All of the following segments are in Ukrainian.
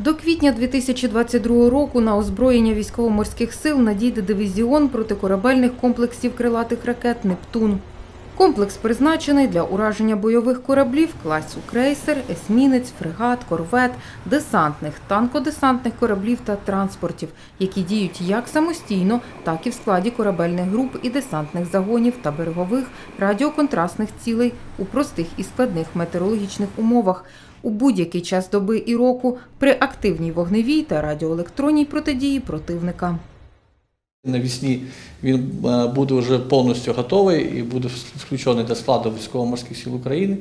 До квітня 2022 року на озброєння військово-морських сил надійде дивізіон протикорабельних комплексів крилатих ракет «Нептун». Комплекс призначений для ураження бойових кораблів класу крейсер, есмінець, фрегат, корвет, десантних, танкодесантних кораблів та транспортів, які діють як самостійно, так і в складі корабельних груп і десантних загонів та берегових радіоконтрастних цілей у простих і складних метеорологічних умовах у будь-який час доби і року при активній вогневій та радіоелектронній протидії противника. Навесні він е, буде вже повністю готовий і буде включений до складу військово-морських сил України.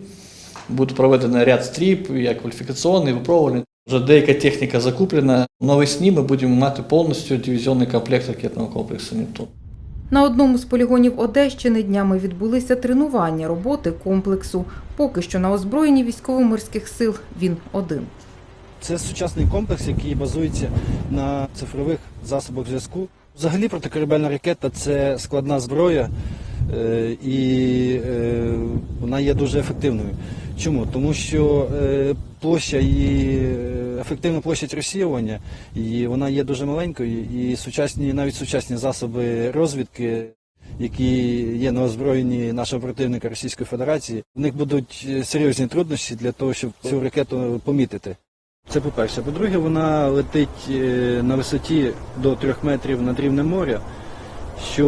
Буде проведено ряд стріп, як кваліфікаційний, випробувальний. Вже деяка техніка закуплена. Навесні ми будемо мати повністю дивізіонний комплект ракетного комплексу «Нептун». На одному з полігонів Одещини днями відбулися тренування роботи комплексу. Поки що на озброєнні військово-морських сил він один. Це сучасний комплекс, який базується на цифрових засобах зв'язку. Взагалі протикорабельна ракета це складна зброя, е, і е, вона є дуже ефективною. Чому? Тому що е, площа і ефективна площадь розсіювання, і вона є дуже маленькою, і сучасні, навіть сучасні засоби розвідки, які є на озброєнні нашого противника Російської Федерації, в них будуть серйозні труднощі для того, щоб цю ракету помітити. Це по-перше. По-друге, вона летить е, на висоті до трьох метрів над рівнем моря, що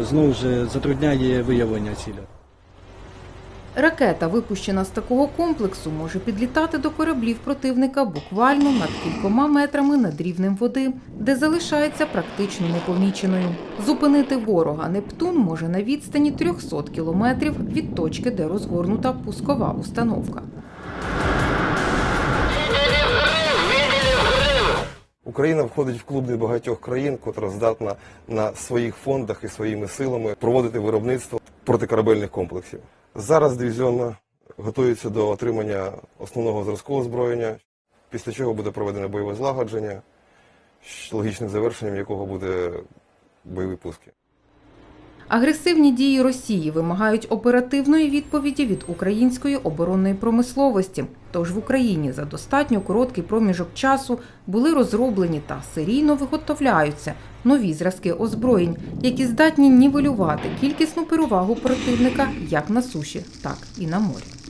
е, знову ж затрудняє виявлення ціля. Ракета, випущена з такого комплексу, може підлітати до кораблів противника буквально над кількома метрами над рівнем води, де залишається практично непоміченою. Зупинити ворога Нептун може на відстані 300 кілометрів від точки, де розгорнута пускова установка. Україна входить в клуб небагатьох країн, котра здатна на своїх фондах і своїми силами проводити виробництво протикорабельних комплексів. Зараз дивізіон готується до отримання основного зразку озброєння, після чого буде проведено бойове злагодження, логічним завершенням якого буде бойові пуски. Агресивні дії Росії вимагають оперативної відповіді від української оборонної промисловості. Тож в Україні за достатньо короткий проміжок часу були розроблені та серійно виготовляються нові зразки озброєнь, які здатні нівелювати кількісну перевагу противника як на суші, так і на морі.